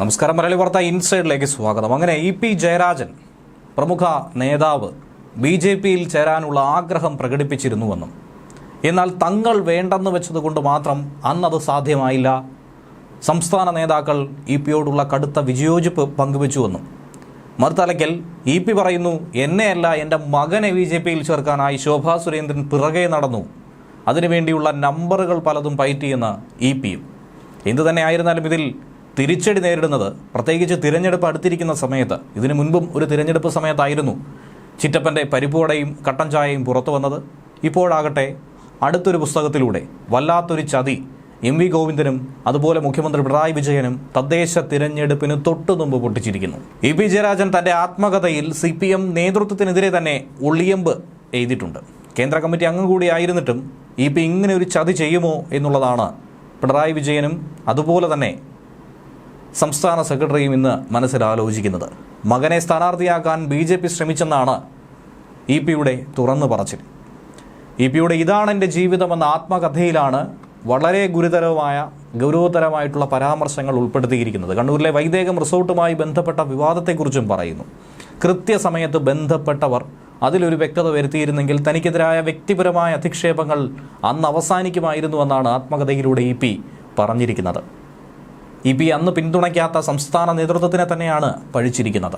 നമസ്കാരം. മലയാളി വാർത്ത ഇൻസൈഡിലേക്ക് സ്വാഗതം. അങ്ങനെ ഇ പി ജയരാജൻ പ്രമുഖ നേതാവ് ബി ജെ പിയിൽ ചേരാനുള്ള ആഗ്രഹം പ്രകടിപ്പിച്ചിരുന്നുവെന്നും എന്നാൽ തങ്ങൾ വേണ്ടെന്ന് വെച്ചതുകൊണ്ട് മാത്രം അന്നത് സാധ്യമായില്ല. സംസ്ഥാന നേതാക്കൾ ഇ പിയോടുള്ള കടുത്ത വിജയോജിപ്പ് പങ്കുവെച്ചുവെന്നും മറുതലയ്ക്കൽ ഇ പി പറയുന്നു എന്നെയല്ല എന്റെ മകനെ ബി ജെ പിയിൽ ചേർക്കാനായി ശോഭാ സുരേന്ദ്രൻ പിറകെ നടന്നു. അതിനുവേണ്ടിയുള്ള നമ്പറുകൾ പലതും പയറ്റിയെന്ന് ഇ പിയും. എന്തു തന്നെ ആയിരുന്നാലും ഇതിൽ തിരിച്ചടി നേരിടുന്നത് പ്രത്യേകിച്ച് തിരഞ്ഞെടുപ്പ് അടുത്തിരിക്കുന്ന സമയത്ത് ഇതിനു മുൻപും ഒരു തിരഞ്ഞെടുപ്പ് സമയത്തായിരുന്നു ചിറ്റപ്പന്റെ പരിപ്പുവടയും കട്ടൻ ചായയും പുറത്തു വന്നത്. ഇപ്പോഴാകട്ടെ അടുത്തൊരു പുസ്തകത്തിലൂടെ വല്ലാത്തൊരു ചതി എം വി ഗോവിന്ദനും അതുപോലെ മുഖ്യമന്ത്രി പിണറായി വിജയനും തദ്ദേശ തിരഞ്ഞെടുപ്പിന് തൊട്ടു മുമ്പ് പൊട്ടിച്ചിരിക്കുന്നു. ഇ പി ജയരാജൻ തന്റെ ആത്മകഥയിൽ സി പി എം നേതൃത്വത്തിനെതിരെ തന്നെ ഉള്ളിയമ്പ് എഴുതിയിട്ടുണ്ട്. കേന്ദ്ര കമ്മിറ്റി അംഗം കൂടി ആയിരുന്നിട്ടും ഇ പി ഇങ്ങനെ ഒരു ചതി ചെയ്യുമോ എന്നുള്ളതാണ് പിണറായി വിജയനും അതുപോലെ തന്നെ സംസ്ഥാന സെക്രട്ടറിയും ഇന്ന് മനസ്സിലാലോചിക്കുന്നത്. മകനെ സ്ഥാനാർത്ഥിയാക്കാൻ ബി ജെ പി ശ്രമിച്ചെന്നാണ് ഇ പിയുടെ തുറന്നു പറച്ചിൽ. ഇ പിയുടെ ഇതാണ് എന്റെ ജീവിതമെന്ന ആത്മകഥയിലാണ് വളരെ ഗുരുതരമായ ഗൗരവതരമായിട്ടുള്ള പരാമർശങ്ങൾ ഉൾപ്പെടുത്തിയിരിക്കുന്നത്. കണ്ണൂരിലെ വൈദേകം റിസോർട്ടുമായി ബന്ധപ്പെട്ട വിവാദത്തെക്കുറിച്ചും പറയുന്നു. കൃത്യസമയത്ത് ബന്ധപ്പെട്ടവർ അതിലൊരു വ്യക്തത വരുത്തിയിരുന്നെങ്കിൽ തനിക്കെതിരായ വ്യക്തിപരമായ അധിക്ഷേപങ്ങൾ അന്ന് അവസാനിക്കുമായിരുന്നുവെന്നാണ് ആത്മകഥയിലൂടെ ഇ പി പറഞ്ഞിരിക്കുന്നത്. ഇ പി അന്ന് പിന്തുണയ്ക്കാത്ത സംസ്ഥാന നേതൃത്വത്തിനെ തന്നെയാണ് പഴിച്ചിരിക്കുന്നത്.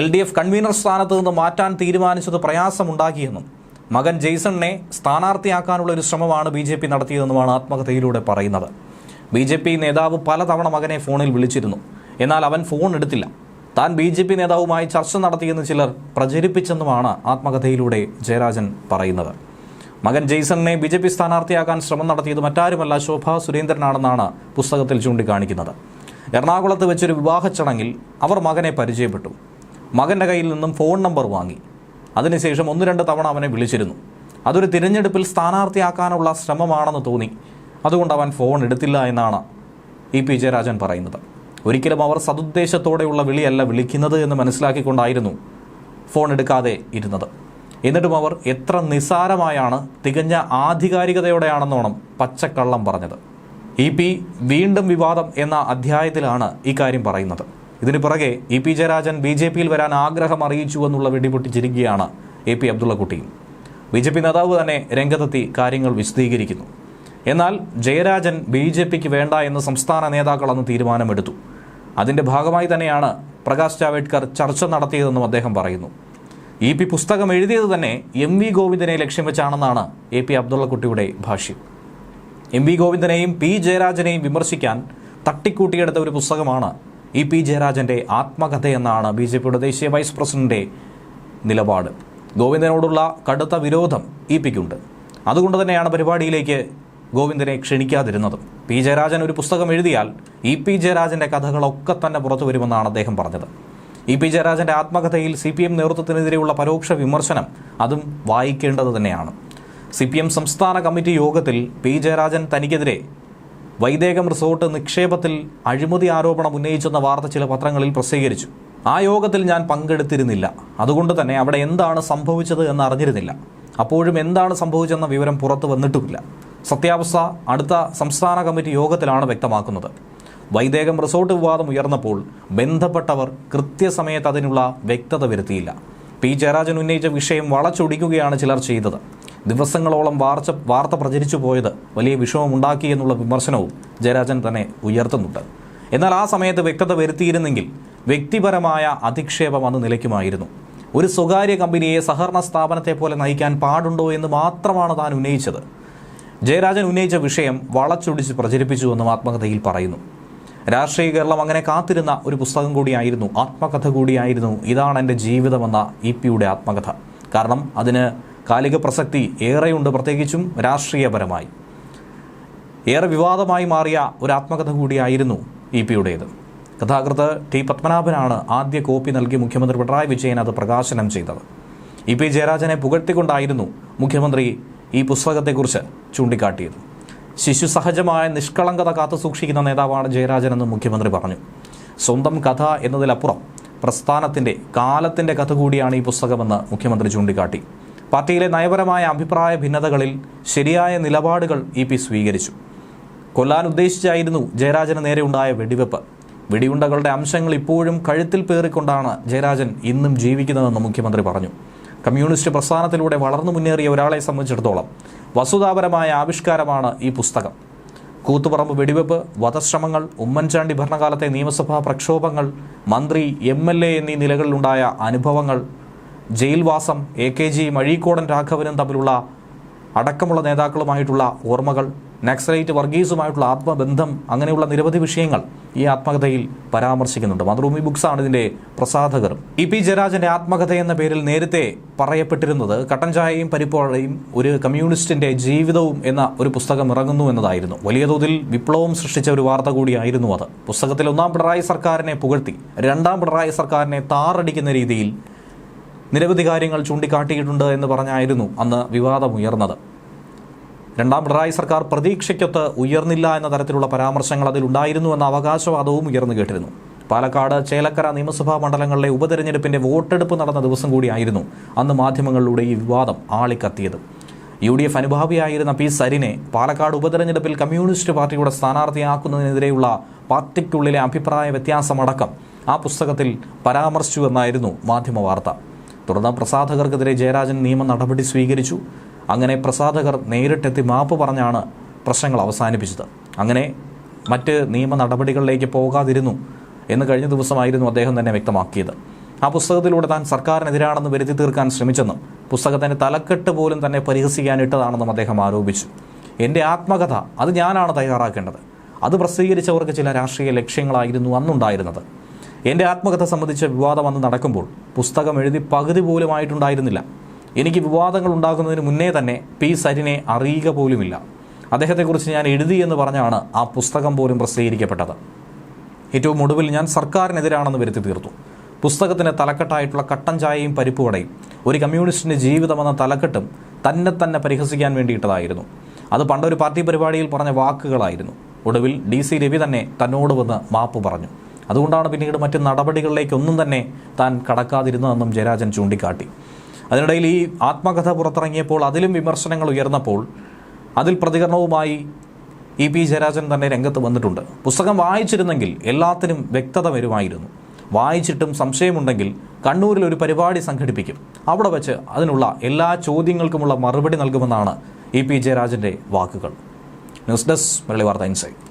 എൽ ഡി എഫ് കൺവീനർ സ്ഥാനത്ത് നിന്ന് മാറ്റാൻ തീരുമാനിച്ചത് പ്രയാസമുണ്ടാക്കിയെന്നും മകൻ ജെയ്സണിനെ സ്ഥാനാർത്ഥിയാക്കാനുള്ള ഒരു ശ്രമമാണ് ബി ജെ പി നടത്തിയതെന്നുമാണ് ആത്മകഥയിലൂടെ പറയുന്നത്. ബി ജെ പി നേതാവ് പലതവണ മകനെ ഫോണിൽ വിളിച്ചിരുന്നു. എന്നാൽ അവൻ ഫോൺ എടുത്തില്ല. താൻ ബി ജെ പി നേതാവുമായി ചർച്ച നടത്തിയെന്ന് ചിലർ പ്രചരിപ്പിച്ചെന്നുമാണ് ആത്മകഥയിലൂടെ ജയരാജൻ പറയുന്നത്. മകൻ ജെയ്സണിനെ ബി ജെ പി സ്ഥാനാർത്ഥിയാക്കാൻ ശ്രമം നടത്തിയത് മറ്റാരുമല്ല ശോഭാ സുരേന്ദ്രനാണെന്നാണ് പുസ്തകത്തിൽ ചൂണ്ടിക്കാണിക്കുന്നത്. എറണാകുളത്ത് വെച്ചൊരു വിവാഹ ചടങ്ങിൽ അവർ മകനെ പരിചയപ്പെട്ടു. മകന്റെ കയ്യിൽ നിന്നും ഫോൺ നമ്പർ വാങ്ങി. അതിനുശേഷം ഒന്ന് രണ്ട് തവണ അവനെ വിളിച്ചിരുന്നു. അതൊരു തിരഞ്ഞെടുപ്പിൽ സ്ഥാനാർത്ഥിയാക്കാനുള്ള ശ്രമമാണെന്ന് തോന്നി. അതുകൊണ്ട് അവൻ ഫോൺ എടുത്തില്ല എന്നാണ് ഇ പി ജയരാജൻ പറയുന്നത്. ഒരിക്കലും അവർ സതുദ്ദേശത്തോടെയുള്ള വിളിയല്ല വിളിക്കുന്നത് എന്ന് മനസ്സിലാക്കിക്കൊണ്ടായിരുന്നു ഫോൺ എടുക്കാതെ ഇരുന്നത്. എന്നിട്ടും അവർ എത്ര നിസ്സാരമായാണ് തികഞ്ഞ ആധികാരികതയോടെയാണെന്നോണം പച്ചക്കള്ളം പറഞ്ഞത്. ഇ പി വീണ്ടും വിവാദം എന്ന അധ്യായത്തിലാണ് ഇക്കാര്യം പറയുന്നത്. ഇതിനു പുറകെ E P Jayarajan B J പിയിൽ വരാൻ ആഗ്രഹം അറിയിച്ചു എന്നുള്ള വെടിപൊട്ടിച്ചിരിക്കുകയാണ് എ പി അബ്ദുള്ളക്കുട്ടിയും. ബി ജെ പി നേതാവ് തന്നെ രംഗത്തെത്തി കാര്യങ്ങൾ വിശദീകരിക്കുന്നു. എന്നാൽ ജയരാജൻ ബി ജെ പിക്ക് വേണ്ട എന്ന് സംസ്ഥാന നേതാക്കൾ അന്ന് തീരുമാനമെടുത്തു. അതിന്റെ ഭാഗമായി തന്നെയാണ് പ്രകാശ് ജാവേദ്കർ ചർച്ച നടത്തിയതെന്നും അദ്ദേഹം പറയുന്നു. ഇ പി പുസ്തകം എഴുതിയത് തന്നെ എം വി ഗോവിന്ദനെ ലക്ഷ്യം വെച്ചാണെന്നാണ് എ പി അബ്ദുള്ളക്കുട്ടിയുടെ ഭാഷ്യം. എം വി ഗോവിന്ദനെയും പി ജയരാജനെയും വിമർശിക്കാൻ തട്ടിക്കൂട്ടിയെടുത്ത ഒരു പുസ്തകമാണ് ഇ പി ജയരാജന്റെ ആത്മകഥയെന്നാണ് ബി ജെ പിയുടെ ദേശീയ വൈസ് പ്രസിഡന്റിന്റെ നിലപാട്. ഗോവിന്ദനോടുള്ള കടുത്ത വിരോധം ഇ പിക്കുണ്ട്. അതുകൊണ്ട് തന്നെയാണ് പരിപാടിയിലേക്ക് ഗോവിന്ദനെ ക്ഷണിക്കാതിരുന്നത്. പി ജയരാജൻ ഒരു പുസ്തകം എഴുതിയാൽ ഇ പി ജയരാജന്റെ കഥകളൊക്കെ തന്നെ പുറത്തു വരുമെന്നാണ് അദ്ദേഹം പറഞ്ഞത്. ഇ പി ജയരാജന്റെ ആത്മകഥയിൽ സി പി എം നേതൃത്വത്തിനെതിരെയുള്ള പരോക്ഷ വിമർശനം അതും വായിക്കേണ്ടത് തന്നെയാണ്. സി പി എം സംസ്ഥാന കമ്മിറ്റി യോഗത്തിൽ പി ജയരാജൻ തനിക്കെതിരെ വൈദേകം റിസോർട്ട് നിക്ഷേപത്തിൽ അഴിമതി ആരോപണം ഉന്നയിച്ചെന്ന വാർത്ത ചില പത്രങ്ങളിൽ പ്രസിദ്ധീകരിച്ചു. ആ യോഗത്തിൽ ഞാൻ പങ്കെടുത്തിരുന്നില്ല. അതുകൊണ്ട് തന്നെ അവിടെ എന്താണ് സംഭവിച്ചത് എന്ന് അറിഞ്ഞിരുന്നില്ല. അപ്പോഴും എന്താണ് സംഭവിച്ചെന്ന വിവരം പുറത്തു വന്നിട്ടുമില്ല. സത്യാവസ്ഥ അടുത്ത സംസ്ഥാന കമ്മിറ്റി യോഗത്തിലാണ് വ്യക്തമാക്കുന്നത്. വൈദേകം റിസോർട്ട് വിവാദം ഉയർന്നപ്പോൾ ബന്ധപ്പെട്ടവർ കൃത്യസമയത്ത് അതിനുള്ള വ്യക്തത വരുത്തിയില്ല. പി. ജയരാജൻ ഉന്നയിച്ച വിഷയം വളച്ചൊടിക്കുകയാണ് ചിലർ ചെയ്തത്. ദിവസങ്ങളോളം വാർച്ച വാർത്ത പ്രചരിച്ചു പോയത് വലിയ വിഷമമുണ്ടാക്കി എന്നുള്ള വിമർശനവും ജയരാജൻ തന്നെ ഉയർത്തുന്നുണ്ട്. എന്നാൽ ആ സമയത്ത് വ്യക്തത വരുത്തിയിരുന്നെങ്കിൽ വ്യക്തിപരമായ അധിക്ഷേപം അന്ന് നിലയ്ക്കുമായിരുന്നു. ഒരു സ്വകാര്യ കമ്പനിയെ സഹകരണ സ്ഥാപനത്തെ പോലെ നയിക്കാൻ പാടുണ്ടോ എന്ന് മാത്രമാണ് താൻ ഉന്നയിച്ചത്. ജയരാജൻ ഉന്നയിച്ച വിഷയം വളച്ചൊടിച്ച് പ്രചരിപ്പിച്ചുവെന്നും ആത്മകഥയിൽ പറയുന്നു. രാഷ്ട്രീയ കേരളം അങ്ങനെ കാത്തിരുന്ന ഒരു പുസ്തകം കൂടിയായിരുന്നു ആത്മകഥ കൂടിയായിരുന്നു. ഇതാണ് എന്റെ ജീവിതമെന്ന ഇ പിയുടെ ആത്മകഥ. കാരണം അതിന് കാലിക പ്രസക്തി ഏറെയുണ്ട് പ്രത്യേകിച്ചും രാഷ്ട്രീയപരമായി. ഏറെ വിവാദമായി മാറിയ ഒരു ആത്മകഥ കൂടിയായിരുന്നു ഇ പിയുടേത്. കഥാകൃത്ത് ടി പത്മനാഭനാണ് ആദ്യ കോപ്പി നൽകി മുഖ്യമന്ത്രി പിണറായി വിജയൻ അത് പ്രകാശനം ചെയ്തത്. ഇ പി ജയരാജനെ പുകഴ്ത്തിക്കൊണ്ടായിരുന്നു മുഖ്യമന്ത്രി ഈ പുസ്തകത്തെക്കുറിച്ച് ചൂണ്ടിക്കാട്ടിയത്. ശിശു സഹജമായ നിഷ്കളങ്കത കാത്തുസൂക്ഷിക്കുന്ന നേതാവാണ് ജയരാജനെന്ന് മുഖ്യമന്ത്രി പറഞ്ഞു. സ്വന്തം കഥ എന്നതിലപ്പുറം പ്രസ്ഥാനത്തിന്റെ കാലത്തിന്റെ കഥ കൂടിയാണ് ഈ പുസ്തകമെന്ന് മുഖ്യമന്ത്രി ചൂണ്ടിക്കാട്ടി. പാർട്ടിയിലെ നയപരമായ അഭിപ്രായ ഭിന്നതകളിൽ ശരിയായ നിലപാടുകൾ ഇ പി സ്വീകരിച്ചു. കൊല്ലാൻ ഉദ്ദേശിച്ചായിരുന്നു ജയരാജന് നേരെ ഉണ്ടായ വെടിവെപ്പ്. വെടിയുണ്ടകളുടെ അംശങ്ങൾ ഇപ്പോഴും കഴുത്തിൽ പേറിക്കൊണ്ടാണ് ജയരാജൻ ഇന്നും ജീവിക്കുന്നതെന്ന് മുഖ്യമന്ത്രി പറഞ്ഞു. കമ്മ്യൂണിസ്റ്റ് പ്രസ്ഥാനത്തിലൂടെ വളർന്നു മുന്നേറിയ ഒരാളെ സംബന്ധിച്ചിടത്തോളം വസുതാപരമായ ആവിഷ്കാരമാണ് ഈ പുസ്തകം. കൂത്തുപറമ്പ് വെടിവെപ്പ് വധശ്രമങ്ങൾ ഉമ്മൻചാണ്ടി ഭരണകാലത്തെ നിയമസഭാ പ്രക്ഷോഭങ്ങൾ മന്ത്രി എം എൽ എ എന്നീ നിലകളിലുണ്ടായ അനുഭവങ്ങൾ ജയിൽവാസം എ കെ ജി മഴീക്കോടൻ രാഘവനും തമ്മിലുള്ള അടക്കമുള്ള നേതാക്കളുമായിട്ടുള്ള ഓർമ്മകൾ നക്സലൈറ്റ് വർഗീസുമായിട്ടുള്ള ആത്മബന്ധം അങ്ങനെയുള്ള നിരവധി വിഷയങ്ങൾ ഈ ആത്മകഥയിൽ പരാമർശിക്കുന്നുണ്ട്. മാതൃഭൂമി ബുക്സാണ് ആണ് ഇതിന്റെ പ്രസാധകർ. ഇ പി ജയരാജന്റെ ആത്മകഥ എന്ന പേരിൽ നേരത്തെ പറയപ്പെട്ടിരുന്നത് കട്ടൻ ചായയും പരിപ്പോഴയും ഒരു കമ്മ്യൂണിസ്റ്റിന്റെ ജീവിതവും എന്ന ഒരു പുസ്തകം ഇറങ്ങുന്നു എന്നതായിരുന്നു. വലിയ തോതിൽ വിപ്ലവം സൃഷ്ടിച്ച ഒരു വാർത്ത കൂടിയായിരുന്നു അത്. പുസ്തകത്തിൽ ഒന്നാം പിണറായി സർക്കാരിനെ പുകഴ്ത്തി രണ്ടാം പിണറായി സർക്കാരിനെ താറടിക്കുന്ന രീതിയിൽ നിരവധി കാര്യങ്ങൾ ചൂണ്ടിക്കാട്ടിയിട്ടുണ്ട് എന്ന് പറഞ്ഞായിരുന്നു അന്ന് വിവാദമുയർന്നത്. രണ്ടാം പിണറായി സർക്കാർ പ്രതീക്ഷയ്ക്കൊത്ത് ഉയർന്നില്ല എന്ന തരത്തിലുള്ള പരാമർശങ്ങൾ അതിലുണ്ടായിരുന്നു എന്ന അവകാശവാദവും ഉയർന്നു കേട്ടിരുന്നു. പാലക്കാട് ചേലക്കര നിയമസഭാ മണ്ഡലങ്ങളിലെ ഉപതെരഞ്ഞെടുപ്പിന്റെ വോട്ടെടുപ്പ് നടന്ന ദിവസം കൂടിയായിരുന്നു അന്ന് മാധ്യമങ്ങളിലൂടെ ഈ വിവാദം ആളിക്കത്തിയത്. യു ഡി എഫ് അനുഭാവിയായിരുന്ന പി സരിനെ പാലക്കാട് ഉപതെരഞ്ഞെടുപ്പിൽ കമ്മ്യൂണിസ്റ്റ് പാർട്ടിയുടെ സ്ഥാനാർത്ഥിയാക്കുന്നതിനെതിരെയുള്ള പാർട്ടിക്കുള്ളിലെ അഭിപ്രായ വ്യത്യാസമടക്കം ആ പുസ്തകത്തിൽ പരാമർശിച്ചുവെന്നായിരുന്നു മാധ്യമ വാർത്ത തുടർന്ന് പ്രസാധകർക്കെതിരെ ജയരാജൻ നിയമ നടപടി സ്വീകരിച്ചു. അങ്ങനെ പ്രസാധകർ നേരിട്ടെത്തി മാപ്പ് പറഞ്ഞാണ് പ്രശ്നങ്ങൾ അവസാനിപ്പിച്ചത്. അങ്ങനെ മറ്റ് നിയമ നടപടികളിലേക്ക് പോകാതിരുന്നു എന്ന് കഴിഞ്ഞ ദിവസമായിരുന്നു അദ്ദേഹം തന്നെ വ്യക്തമാക്കിയത്. ആ പുസ്തകത്തിലൂടെ താൻ സർക്കാരിനെതിരാണെന്ന് വരുത്തി തീർക്കാൻ ശ്രമിച്ചെന്നും പുസ്തകത്തിന്റെ തലക്കെട്ട് പോലും തന്നെ പരിഹസിക്കാനിട്ടതാണെന്നും അദ്ദേഹം ആരോപിച്ചു. എന്റെ ആത്മകഥ അത് ഞാനാണ് തയ്യാറാക്കേണ്ടത്. അത് പ്രസിദ്ധീകരിച്ചവർക്ക് ചില രാഷ്ട്രീയ ലക്ഷ്യങ്ങളായിരുന്നു അന്നുണ്ടായിരുന്നത്. എന്റെ ആത്മകഥ സംബന്ധിച്ച വിവാദം അന്ന് നടക്കുമ്പോൾ പുസ്തകം എഴുതി പകുതി പോലും ആയിട്ടുണ്ടായിരുന്നില്ല എനിക്ക് വിവാദങ്ങൾ ഉണ്ടാകുന്നതിന് മുന്നേ തന്നെ പി സരിനെ അറിയുക പോലുമില്ല. അദ്ദേഹത്തെക്കുറിച്ച് ഞാൻ എഴുതി എന്ന് പറഞ്ഞാണ് ആ പുസ്തകം പോലും പ്രസിദ്ധീകരിക്കപ്പെട്ടത്. ഏറ്റവും ഒടുവിൽ ഞാൻ സർക്കാരിനെതിരാണെന്ന് വരുത്തി തീർത്തു. പുസ്തകത്തിന് തലക്കെട്ടായിട്ടുള്ള കട്ടൻ ചായയും പരിപ്പുവടയും ഒരു കമ്മ്യൂണിസ്റ്റിന്റെ ജീവിതമെന്ന തലക്കെട്ടും തന്നെ തന്നെ പരിഹസിക്കാൻ വേണ്ടിയിട്ടതായിരുന്നു. അത് പണ്ടൊരു പാർട്ടി പരിപാടിയിൽ പറഞ്ഞ വാക്കുകളായിരുന്നു. ഒടുവിൽ ഡി സി രവി തന്നെ തന്നോട് വന്ന് മാപ്പ് പറഞ്ഞു. അതുകൊണ്ടാണ് പിന്നീട് മറ്റ് നടപടികളിലേക്കൊന്നും തന്നെ താൻ കടക്കാതിരുന്നതെന്നും ജയരാജൻ ചൂണ്ടിക്കാട്ടി. അതിനിടയിൽ ഈ ആത്മകഥ പുറത്തിറങ്ങിയപ്പോൾ അതിലും വിമർശനങ്ങൾ ഉയർന്നപ്പോൾ അതിൽ പ്രതികരണവുമായി ഇ പി ജയരാജൻ തന്നെ രംഗത്ത് വന്നിട്ടുണ്ട്. പുസ്തകം വായിച്ചിരുന്നെങ്കിൽ എല്ലാത്തിനും വ്യക്തത വരുമായിരുന്നു. വായിച്ചിട്ടും സംശയമുണ്ടെങ്കിൽ കണ്ണൂരിൽ ഒരു പരിപാടി സംഘടിപ്പിക്കും. അവിടെ വെച്ച് അതിനുള്ള എല്ലാ ചോദ്യങ്ങൾക്കുമുള്ള മറുപടി നൽകുമെന്നാണ് ഇ പി ജയരാജന്റെ വാക്കുകൾ. ന്യൂസ് ഡെസ്ക് മലയാളി വാർത്ത ഇൻസൈറ്റ്